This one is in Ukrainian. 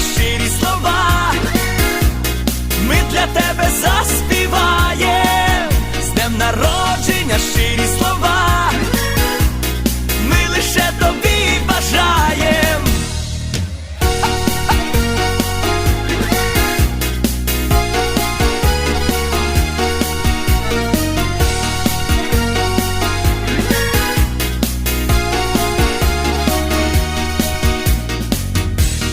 щирі слова. Ми для тебе заспіваєм,